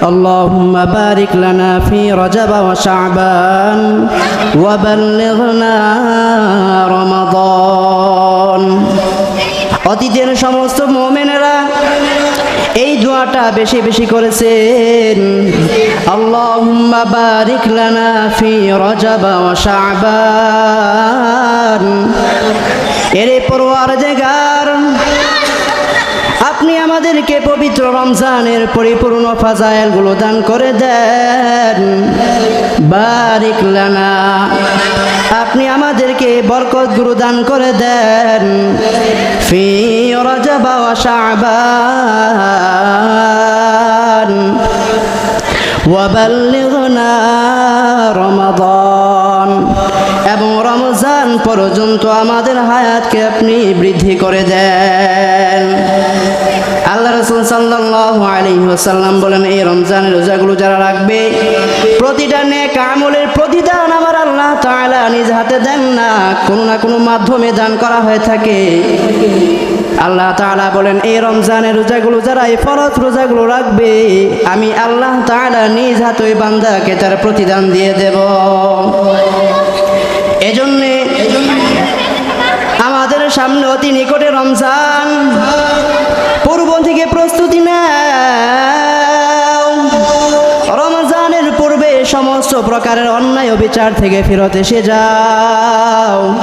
اللهم بارك لنا في رجب وشعبان وبلغنا رمضان অতীতের সমস্ত মোমেনেরা এই দোয়াটা বেশি বেশি করেছেন আল্লাহুম্মা বারিক লানা ফি রজব ওয়া শাবান এরে পরওয়ারদিগার আপনি আমাদেরকে পবিত্র রমজানের পরিপূর্ণ ফাজাইলগুলো দান করে দেন। বারিক লানা, আপনি আমাদেরকে বরকত গুরু দান করে দেন। ফি রজব শাবান। ওয়াবাল্লিগনা এবং রমজান পর্যন্ত আমাদের হায়াতকে আপনি বৃদ্ধি করে দেন। আল্লাহ রসুল সাল্লাহ আলী ওসাল্লাম বলেন, এই রমজানের রোজাগুলো যারা রাখবে, প্রতিটা নেক আমলের প্রতিদান আমার আল্লাহ তাআলা নিজ হাতে দেন না। কোনো না কোনো মাধ্যমে দান করা হয়ে থাকে। আল্লাহ তাআলা বলেন, এই রমজানের রোজাগুলো যারা, এই ফরজ রোজাগুলো রাখবে, আমি আল্লাহ তাআলা নিজ হাতে বান্দাকে তার প্রতিদান দিয়ে দেব। এজন্যে আমাদের সামনে অতি নিকটে রমজান। পূর্ব থেকে প্রস্তুতি নাও। রমজানের পূর্বে সমস্ত প্রকারের অন্যায় বিচার থেকে ফেরত এসে যাও।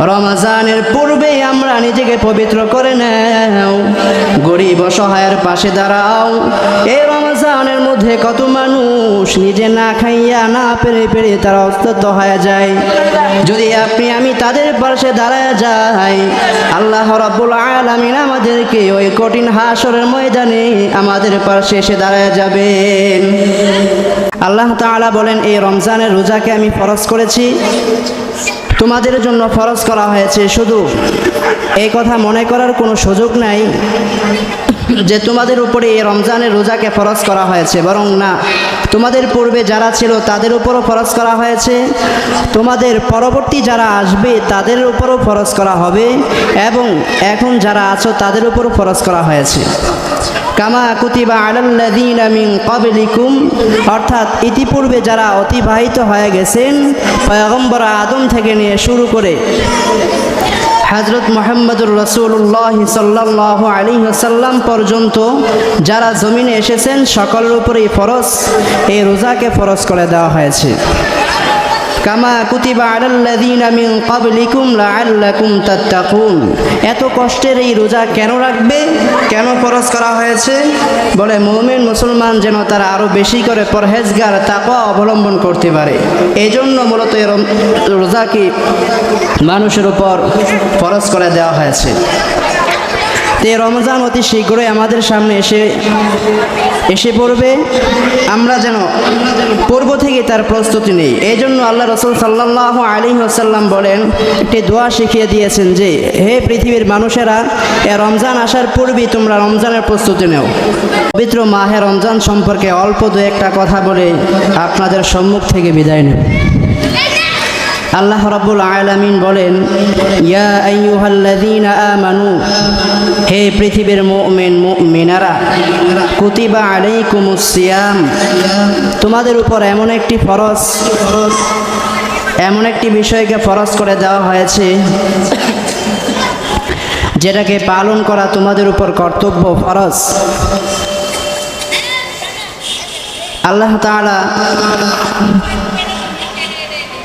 রমজানের পূর্বে আমরা নিজেকে পবিত্র করে নাও। গরিব অসহায়ের পাশে দাঁড়াও। রমজানের মধ্যে কত মানুষ নিজে না খাইয়া না পেরে পেরে তারা অস্তত্ব হয়ে যায়। যদি আপনি আমি তাদের পাশে দাঁড়ায় যাই, আল্লাহ রাব্বুল আলামিন আমাদেরকে ওই কঠিন হাসরের ময়দানে আমাদের পাশে এসে দাঁড়ায় যাবেন। আল্লাহ তাআলা বলেন, এই রমজানের রোজাকে আমি ফরজ করেছি। তোমাদের জন্য ফরজ করা হয়েছে। শুধু এই কথা মনে করার কোনো সুযোগ নাই। যে তোমাদের উপরে এই রমজানের রোজাকে ফরজ করা হয়েছে, বরং না, তোমাদের পূর্বে যারা ছিল তাদের উপরও ফরজ করা হয়েছে, তোমাদের পরবর্তী যারা আসবে তাদের উপরও ফরজ করা হবে, এবং এখন যারা আছো তাদের উপরও ফরজ করা হয়েছে। কামা কুতিবা আলাল্লাযীনা মিন ক্বাবলিকুম, অর্থাৎ ইতিপূর্বে যারা অতিবাহিত হয়ে গেছেন, পয়গম্বর আদম থেকে নিয়ে শুরু করে হজরত মোহাম্মদুর রসুল্লাহ সাল্লাহ আলী সাল্লাম পর্যন্ত যারা জমিনে এসেছেন, সকলের উপরেই ফরজ। এই রোজাকে ফরজ করে দেওয়া হয়েছে। কামা কুতিবা আলাল্লাযীনা মিন ক্বাবলিকুম লাআল্লাকুম তাত্তাকুন। এত কষ্টের এই রোজা কেন রাখবে? কেন ফরজ করা হয়েছে? বলে মুমিন মুসলমান যেন তারা আরও বেশি করে পরহেজগার, তাকওয়া অবলম্বন করতে পারে। এই জন্য মূলত এই রম- রোজাকে মানুষের উপর ফরজ করে দেওয়া হয়েছে। তো রমজান অতি শীঘ্রই আমাদের সামনে এসে এসে পড়বে। আমরা যেন পূর্ব থেকে তার প্রস্তুতি নেই। এই জন্য আল্লাহ রসুল সাল্লাহ আলী আসাল্লাম বলেন, একটি দোয়া শিখিয়ে দিয়েছেন যে, হে পৃথিবীর মানুষেরা, এ রমজান আসার পূর্বেই তোমরা রমজানের প্রস্তুতি নেও। পবিত্র মাহে রমজান সম্পর্কে অল্প দু একটা কথা বলে আপনাদের সম্মুখ থেকে বিদায় নেব। আল্লাহ রাব্বুল আলামিন বলেন, ইয়া আমানু, হে পৃথিবীর মুমিন, মুমিনারা, কুতিবা আলাইকুমুস সিয়াম, তোমাদের উপর এমন একটি ফরজ, এমন একটি বিষয়কে ফরজ করে দেওয়া হয়েছে, যেটাকে পালন করা তোমাদের উপর কর্তব্য ফরজ। আল্লাহ তাআলা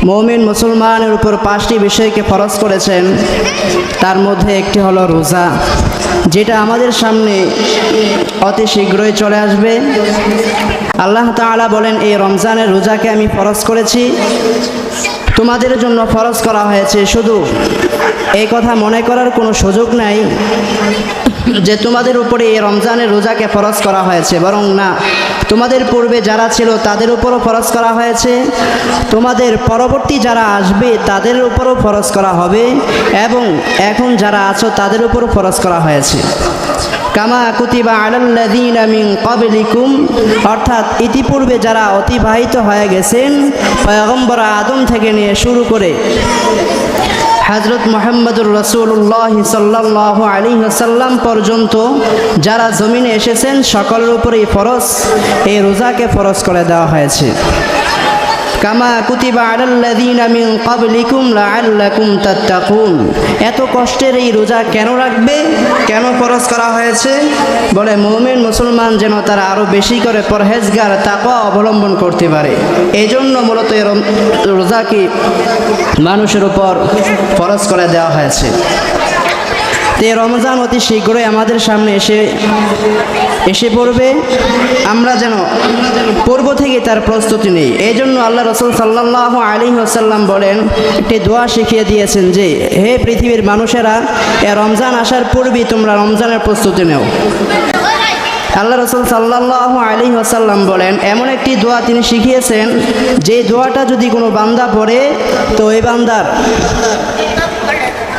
মৌমিন মুসলমানের উপর পাঁচটি বিষয়কে ফরজ করেছেন। তার মধ্যে একটি হলো রোজা, যেটা আমাদের সামনে অতি শীঘ্রই চলে আসবে। আল্লাহ তাআলা বলেন, এই রমজানের রোজাকে আমি ফরজ করেছি। তোমাদের জন্য ফরজ করা হয়েছে। শুধু এই কথা মনে করার কোনো সুযোগ নাই যে তোমাদের উপরে এই রমজানের রোজাকে ফরজ করা হয়েছে। বরং না, তোমাদের পূর্বে যারা ছিল তাদের উপরও ফরজ করা হয়েছে। তোমাদের পরবর্তী যারা আসবে তাদের উপরও ফরজ করা হবে এবং এখন যারা আছো তাদের উপরও ফরজ করা হয়েছে। কামা কুতিবা আলাল্লাযীনা মিন ক্বাবলিকুম, অর্থাৎ ইতিপূর্বে যারা অতিবাহিত হয়ে গেছেন, পয়গম্বর আদম থেকে নিয়ে শুরু করে হজরত মোহাম্মদুর রসুল্লাহ সাল্লাহ আলী সাল্লাম পর্যন্ত যারা জমিনে এসেছেন, সকলের উপরেই ফরজ। এই রোজাকে ফরজ করে দেওয়া হয়েছে। কামা এত কষ্টের এই রোজা কেন রাখবে? কেন ফরজ করা হয়েছে? বলে মুমিন মুসলমান যেন তারা আরও বেশি করে পরহেজগার, তাকওয়া অবলম্বন করতে পারে। এই জন্য মূলত রোজাকে মানুষের উপর ফরজ করে দেওয়া হয়েছে। তো রমজান অতি শীঘ্রই আমাদের সামনে এসে এসে পড়বে। আমরা যেন পূর্ব থেকে তার প্রস্তুতি নেই। এই জন্য আল্লাহ রসুল সাল্লাহ আলী আসাল্লাম বলেন, একটি দোয়া শিখিয়ে দিয়েছেন যে, হে পৃথিবীর মানুষেরা, এ রমজান আসার পূর্বেই তোমরা রমজানের প্রস্তুতি নেও। আল্লাহ রসুল সাল্লাহ আলী আসাল্লাম বলেন, এমন একটি দোয়া তিনি শিখিয়েছেন, যে দোয়াটা যদি কোনো বান্দা পড়ে, তো ওই বান্দার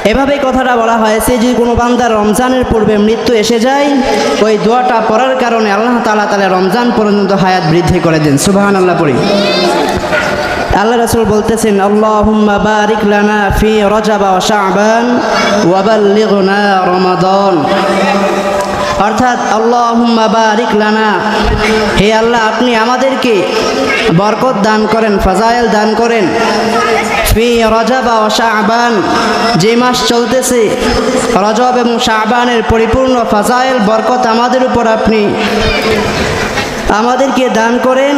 এভাবে কথাটা বলা হয়েছে যে কোনো বান্দার রমজানের পূর্বে মৃত্যু এসে যায়, ওই দোয়াটা পড়ার কারণে আল্লাহ তালা তালা রমজান পর্যন্ত হায়াত বৃদ্ধি করে দেন। সুবাহান আল্লাহ পড়ি। আল্লাহ রাসূল বলতেছেন, আল্লাহুম্মা বারিক লানা ফি রজব ওয়া শাবান ওয়া রমাদান। অর্থাৎ, আল্লাহুম্মা বারিক লানা, হে আল্লাহ, আপনি আমাদেরকে বরকত দান করেন ফাজাইল দান করেন। ফি রজাবা ও শাহবান যে মাস চলতেছে, রজব এবং শাহবানের পরিপূর্ণ ফাজাইল, বরকত আমাদের উপর আপনি আমাদেরকে দান করেন।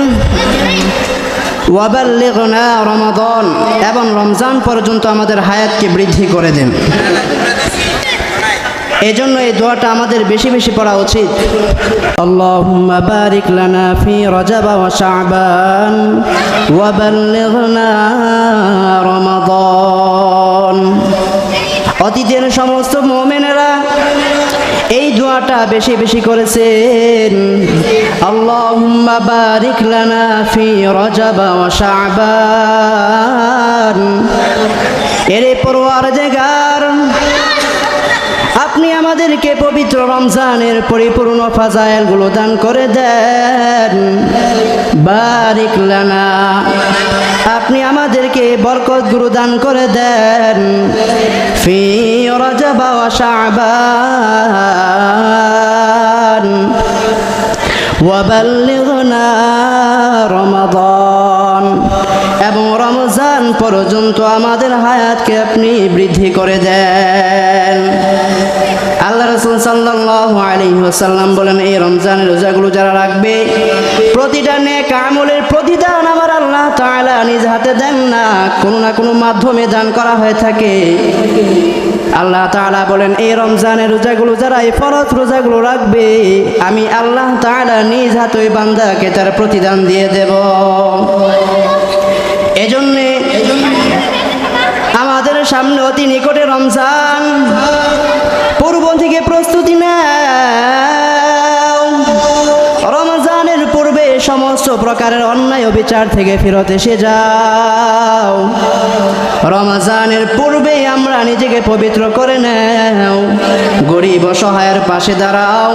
ওয়াবাল্লিগনা রমাদন, এবং রমজান পর্যন্ত আমাদের হায়াতকে বৃদ্ধি করে দেন। এজন্য এই দোয়াটা আমাদের বেশি বেশি পড়া উচিত। ফি অতীতের সমস্ত মোমেনেরা এই দোয়াটা বেশি বেশি করেছেন। আল্লাহুম্মা বারিক লানা ফি রজব ওয়া শাবান। এরে পরওয়ার জাগার আপনি আমাদেরকে পবিত্র রমজানের পরিপূর্ণ ফাজাইলগুলো দান করে দেন। বারিক লানা। আপনি আমাদেরকে বরকত গুরু দান করে দেন। ফি রজব ওয়া শাবান। ওয়াবাল্লিগনা রমাদান। এবং রমজান পর্যন্ত আমাদের হায়াতকে আপনি বৃদ্ধি করে দেন। আল্লাহ রসুল সাল্লাহ আলী ওসাল্লাম বলেন, এই রমজানের রোজাগুলো যারা রাখবে, প্রতিটা নেক আমলের প্রতিদান আমার আল্লাহ তাআলা নিজ হাতে দেন না। কোনো না কোনো মাধ্যমে দান করা হয়ে থাকে। আল্লাহ তাআলা বলেন, এই রমজানের রোজাগুলো যারা, এই ফরজ রোজাগুলো রাখবে, আমি আল্লাহ তাআলা নিজ হাতে ওই বান্দাকে তার প্রতিদান দিয়ে দেব। এজন্যে আমাদের সামনে অতি নিকটে রমজান। পূর্ব থেকে প্রস্তুতি নাও সমস্ত প্রকারের অন্যায় বিচার থেকে ফেরত এসে যাও। রমজানের পূর্বে আমরা নিজেকে পবিত্র করে নাও। গরিব অসহায়ের পাশে দাঁড়াও।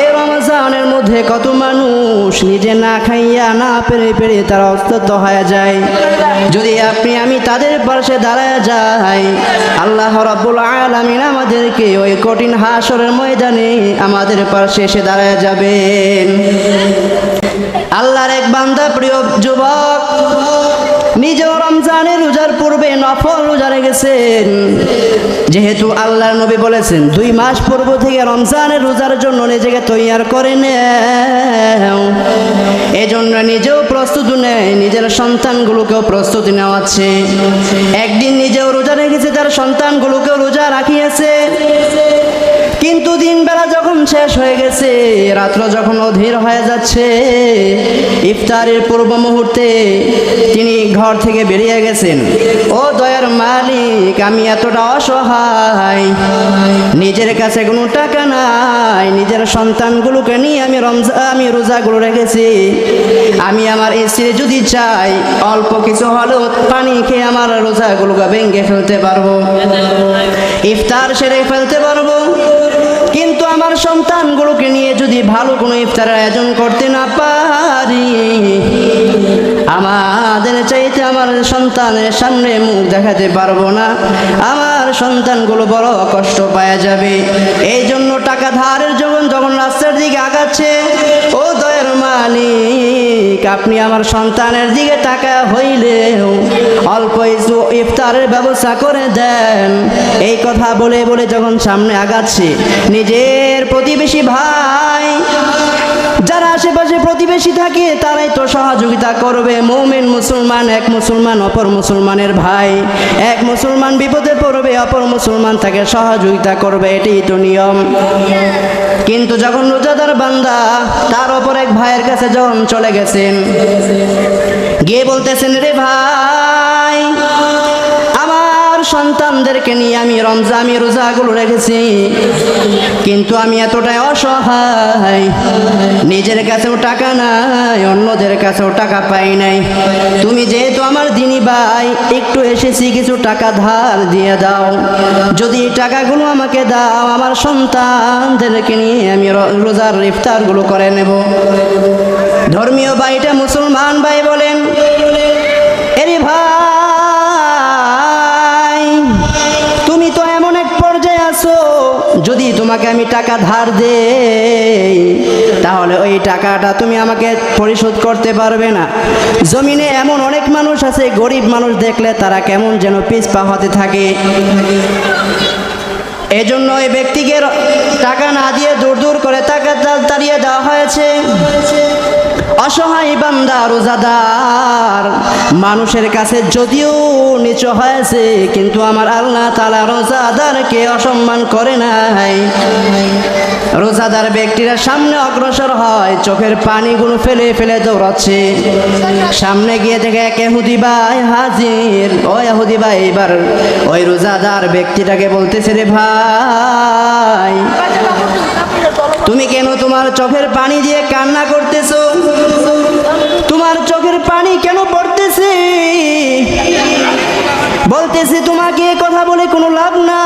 এই রমজানের মধ্যে কত মানুষ নিজে না খাইয়া, না পেরে পেরে তারা অস্তত হয়ে যায়। যদি আপনি, আমি তাদের পাশে দাঁড়ায় যাই, আল্লাহ রাব্বুল আলামিন আমাদেরকে ওই কঠিন হাসরের ময়দানে আমাদের পাশে এসে দাঁড়ায় যাবেন। আল্লাহর এক বান্দা প্রিয় যুবক, নিজেও রমজানের রোজার পূর্বে নফল রোজা রেখেছেন। যেহেতু আল্লাহর নবী বলেছেন, দুই মাস পূর্ব থেকে রমজানের রোজার জন্য নিজেকে তৈয়ার করে এজন্য নিজেও প্রস্তুতি নেয় নিজের সন্তানগুলোকেও প্রস্তুতি নেওয়াচ্ছে। একদিন নিজেও রোজা রেখেছে, তার সন্তানগুলোকেও রোজা রাখিয়েছে। কিন্তু দিন বেলা শেষ হয়ে গেছে। রাত্র যখন অধীর হয়ে যাচ্ছে, ইফতারের পূর্ব মুহূর্তে তিনি ঘর থেকে বেরিয়ে গেছেন। ও দয়ার মালিক, আমি এতটা অসহায়, নিজের কাছে কোনো টাকা নাই, নিজের সন্তানগুলোকে নিয়ে আমি রমজা, আমি রোজাগুলো রেখেছি। আমি আমার স্ত্রী যদি চাই, অল্প কিছু হলেও পানি খেয়ে আমার রোজাগুলোকে ভেঙে ফেলতে পারব। ইফতার সেরে ফেলতে পারব। কিন্তু আমার সন্তানগুলোকে নিয়ে যদি ভালো কোনো ইফতারের আয়োজন করতে না পারি, আমাদের চাইতে আমার সন্তানের সামনে মুখ দেখাতে পারব না। আমার সন্তানগুলো বড় কষ্ট পাওয়া যাবে। এই জন্য টাকা ধারের যখন যখন রাস্তার দিকে আগাচ্ছে, ও দয়ের মালিক, আপনি আমার সন্তানের দিকে টাকা হইলেও অল্প ইফতারের ব্যবস্থা করে দেন। কথা বলে বলে যখন সামনে আগাচ্ছে, নিজের প্রতিবেশী ভাই, যারা আশেপাশে প্রতিবেশী থাকে, তারাই তো সহযোগিতা করবে। মৌমেন মুসলমান, এক মুসলমান, অপর মুসলমানের ভাই। এক মুসলমান বিপদে পড়বে, অপর মুসলমান তাকে সহযোগিতা করবে। এটাই তো নিয়ম। কিন্তু যখন রোজাদার বান্দা তার অপর এক ভাইয়ের কাছে যখন চলে গেছেন, গিয়ে বলতেছেন, রে ভাই সন্তানদেরকে নিয়ে আমি রমজা আমি রোজাগুলো রেখেছি। কিন্তু আমি এতটাই অসহায়। নিজের কাছেও টাকা নাই, অন্যদের কাছেও টাকা পাই নাই। তুমি যেহেতু আমার দিনী ভাই, একটু এসেছি, কিছু টাকা ধার দিয়ে দাও। যদি এই টাকাগুলো আমাকে দাও, আমার সন্তানদেরকে নিয়ে আমি রোজার ইফতারগুলো করে নেব। ধর্মীয় ভাইটা মুসলমান ভাই বলেন তোমাকে আমি টাকা ধার দেই, তাহলে ওই টাকাটা তুমি আমাকে পরিশোধ করতে পারবে না। জমিনে এমন অনেক মানুষ আছে, গরিব মানুষ দেখলে তারা কেমন যেন পিছপা হতে থাকে। এই জন্য ওই ব্যক্তিকে টাকা না দিয়ে দূর দূর করে তাকে তাড়িয়ে দেওয়া হয়েছে। অসহায় বান্দা, রোজাদার। মানুষের কাছে যদিও নিচু হয়েছে, কিন্তু আমার আল্লাহ তালা রোজাদারকে অসম্মান করে নাই। রোজাদার ব্যক্তিরা সামনে অগ্রসর হয়, চোখের পানিগুলো ফেলে ফেলে দৌড়াচ্ছে। সামনে গিয়ে দেখে এক এহুদি ভাই হাজির। ও এহুদি ভাই, এবার ওই রোজাদার ব্যক্তিটাকে বলতেছে, রে ভাই তুমি কেন তোমার চোখের পানি দিয়ে কান্না করতেছো? তোমার চোখের পানি কেন পড়তেছে? বলতেছে তোমাকে কথা বলে কোনো লাভ না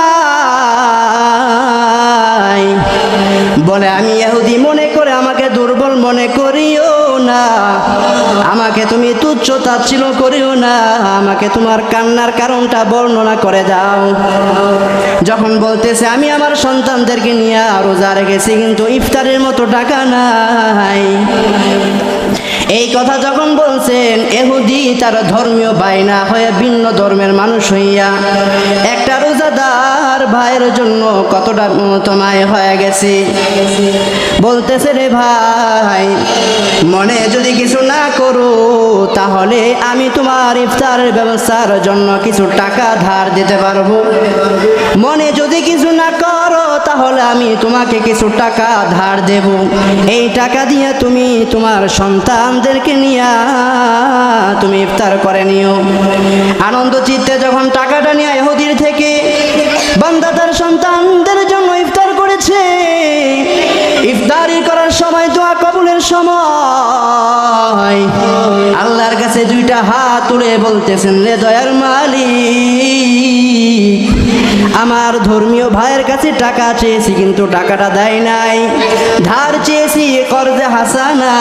বলে, আমি ইহুদি মনে করিও না। আমাকে তুমি তুচ্ছ তাচ্ছিল করিও না। আমাকে তোমার কান্নার কারণটা বর্ণনা করে দাও। যখন বলতেছে, আমি আমার সন্তানদেরকে নিয়ে রোজা রেখেছি, কিন্তু ইফতারের মতো টাকা নাই। এই কথা যখন বলছেন, এহুদি তার ধর্মীয় বাইনা হয়ে ভিন্ন ধর্মের মানুষ হইয়া একটা রোজাদার ভাইয়ের জন্য কতটা তোমায় হয়ে গেছে। বলতেছে রে ভাই, মনে যদি কিছু না করো, তাহলে আমি তোমার ইফতারের ব্যবস্থার জন্য কিছু টাকা ধার দিতে পারব। মনে যদি কিছু না করো, তাহলে আমি তোমাকে কিছু টাকা ধার দেব। এই টাকা দিয়ে তুমি তোমার সন্তানদেরকে নিয়ে তুমি ইফতার করে নিও। আনন্দ সন্তানদের জন্য ইফতার করেছে। ইফতারি করার সময় দোয়া কবুলের সময়। আল্লাহর কাছে দুইটা হাত তুলে বলতেছেন, রে দয়ার মালিক, আমার ধর্মীয় ভাইয়ের কাছে টাকা চেয়েছি, কিন্তু টাকাটা দেয় নাই। ধার চেয়েছি কর্জে হাসানা।